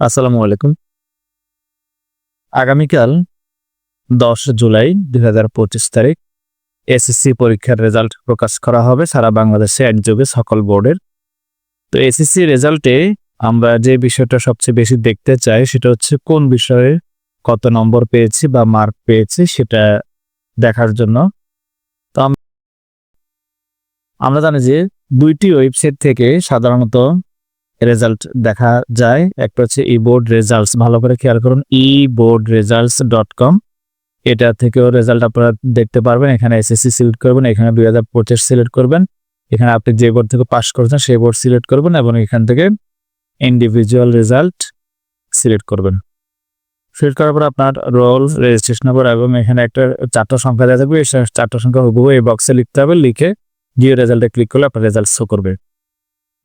আসসালামু আলাইকুম। আগামীকাল দশ জুলাই দুই হাজার পঁচিশ তারিখ এসএসসি পরীক্ষার রেজাল্ট প্রকাশ করা হবে সারা বাংলাদেশে একযোগে সকল বোর্ডের। তো এসএসসি রেজাল্টে আমরা যে বিষয়টা সবচেয়ে বেশি দেখতে চাই সেটা হচ্ছে কোন বিষয়ে কত নম্বর পেয়েছি বা মার্ক পেয়েছি সেটা দেখার জন্য। তো আমরা জানি যে দুইটি ওয়েবসাইট থেকে সাধারণত রেজাল্ট দেখা যায়। একটা হচ্ছে ই বোর্ড রেজাল্টস ভালো করে খেয়াল করুন e board results dot com এটা থেকেও রেজাল্ট আপনারা দেখতে পারবেন। এখানে এসএসসি সিলেক্ট করবেন, এখানে দুই হাজার পঁচিশ সিলেক্ট করবেন। এখানে আপনি যে বোর্ড থেকে পাস করেছেন, সেই বোর্ড সিলেক্ট করবেন এবং এখান থেকে ইন্ডিভিজুয়াল রেজাল্ট সিলেক্ট করবেন। সিলেক্ট করার পর আপনার রোল রেজিস্ট্রেশন নাম্বার এবং এখানে একটা চারটা সংখ্যা দেওয়া থাকবে। এই চারটা সংখ্যা হুবহু এই বক্সে লিখতে হবে। লিখে জিও রেজাল্টে ক্লিক করলে আপনার রেজাল্ট শো করবে।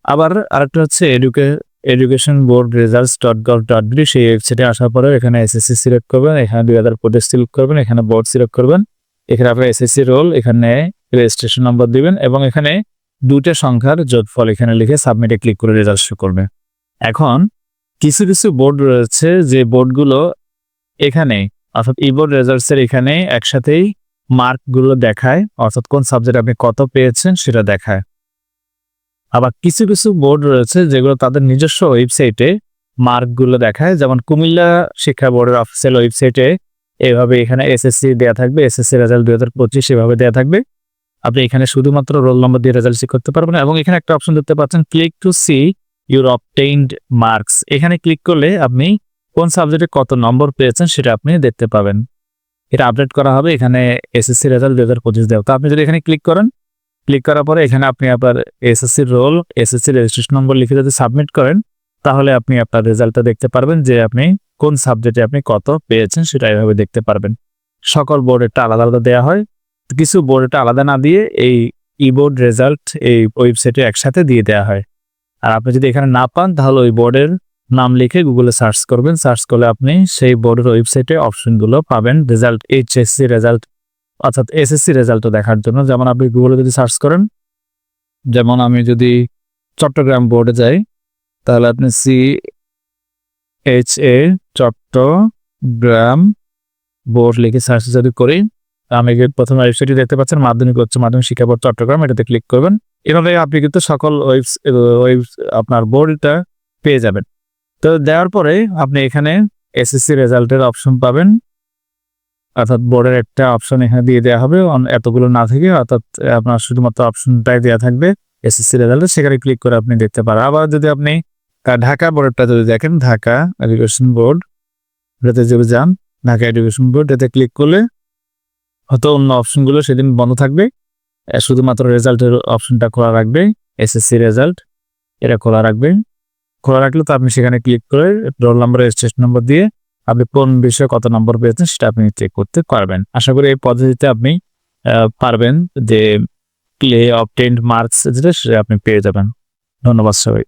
আবার আরেকটা হচ্ছে এডুকে education board results dot gov dot B সেই ওয়েবসাইটে আসার পরে এখানে এসএসসি সিলেক্ট করবেন, এখানে দুই হাজার পঁচিশ সিলেক্ট করবেন, এখানে বোর্ড সিলেক্ট করবেন, এখানে আপনার এসএসসি রোল এখানে রেজিস্ট্রেশন নম্বর দিবেন এবং এখানে দুটো সংখ্যার যোগফল এখানে লিখে সাবমিটে ক্লিক করে রেজাল্ট শো করবে। এখন কিছু কিছু বোর্ড রয়েছে যে বোর্ডগুলো এখানে, অর্থাৎ ই বোর্ড রেজাল্টসের এখানে একসাথেই মার্কগুলো দেখায়, অর্থাৎ কোন সাবজেক্ট আপনি কত পেয়েছেন সেটা দেখায়। আবার কিছু কিছু বোর্ড রয়েছে যেগুলো তাদের নিজস্ব ওয়েবসাইটে মার্কগুলো দেখায়। যেমন কুমিল্লা শিক্ষা বোর্ডের অফিসিয়াল ওয়েবসাইটে এভাবে এখানে এসএসসি দেওয়া থাকবে, এসএসসি রেজাল্ট দুই হাজার পঁচিশ এভাবে দেওয়া থাকবে। আপনি এখানে শুধুমাত্র রোল নম্বর দিয়ে রেজাল্ট চেক করতে পারবেন এবং এখানে একটা অপশন দেখতে পাচ্ছেন, click to see your obtained marks. এখানে ক্লিক করলে আপনি কোন সাবজেক্টে কত নম্বর পেয়েছেন সেটা আপনি দেখতে পাবেন। এটা আপডেট করা হবে এখানে এসএসসি রেজাল্ট দুই হাজার পঁচিশ দেওয়া। তো আপনি যদি এখানে ক্লিক করেন ক্লিক করার পরে এখানে আপনি আপনার SSC roll SSC registration number লিখে যদি সাবমিট করেন, তাহলে আপনি আপনার রেজাল্টটা দেখতে পারবেন যে আপনি কোন সাবজেক্টে আপনি কত পেয়েছেন সেটা এভাবে দেখতে পারবেন। সকল বোর্ডেরটা আলাদা আলাদা দেওয়া হয়। কিছু বোর্ডেরটা আলাদা না দিয়ে এই ই বোর্ড রেজাল্ট এই ওয়েবসাইটে একসাথে দিয়ে দেওয়া হয়। আর আপনি যদি এখানে না পান, তাহলে ওই বোর্ডের নাম লিখে গুগলে সার্চ করবেন। সার্চ করলে আপনি সেই বোর্ডের ওয়েবসাইটে অপশনগুলো পাবেন। রেজাল্ট এইচএসসি রেজাল্ট অর্থাৎ এসএসসি রেজাল্টও দেখার জন্য। যেমন আপনি গুগলে যদি সার্চ করেন, যেমন আমি যদি চট্টগ্রাম বোর্ডে যাই, তাহলে আপনি C H A Chittagong board লিখে সার্চ যদি করি, আমি প্রথম ওয়েবসাইটে দেখতে পাচ্ছেন, মাধ্যমিক উচ্চ মাধ্যমিক শিক্ষা বোর্ড চট্টগ্রাম, এটাতে ক্লিক করবেন। এভাবে আপনি কিন্তু সকল ওয়েবস ওয়েব আপনার বোর্ডটা পেয়ে যাবেন। তো দেওয়ার পরে আপনি এখানে এসএসসি রেজাল্টের অপশন পাবেন। অর্থাৎ বোর্ডের একটা অপশন এখানে দিয়ে দেওয়া হবে। এতগুলো না থেকে অর্থাৎ আপনার শুধুমাত্র অপশনটাই দেওয়া থাকবে এসএসসি রেজাল্টে সেখানে ক্লিক করে আপনি দেখতে পারেন। আবার যদি আপনি ঢাকা বোর্ডটা যদি দেখেন, ঢাকা এডুকেশন বোর্ড এটাতে যদি যান, ঢাকা এডুকেশন বোর্ড এতে ক্লিক করলে হয়তো অন্য অপশনগুলো সেদিন বন্ধ থাকবে। শুধুমাত্র রেজাল্টের অপশনটা খোলা রাখবে। এসএসসি রেজাল্ট এটা খোলা রাখবে। খোলা রাখলে তো আপনি সেখানে ক্লিক করে রোল নাম্বার রেজিস্ট্রেশন নম্বর দিয়ে আপনি কোন বিষয়ে কত নম্বর পেয়েছেন সেটা আপনি চেক করতে পারবেন। আশা করি এই পদ্ধতিতে আপনি পারবেন যে প্লে অবটেন্ড মার্কস যেটা সেটা আপনি পেয়ে যাবেন। ধন্যবাদ সবাই।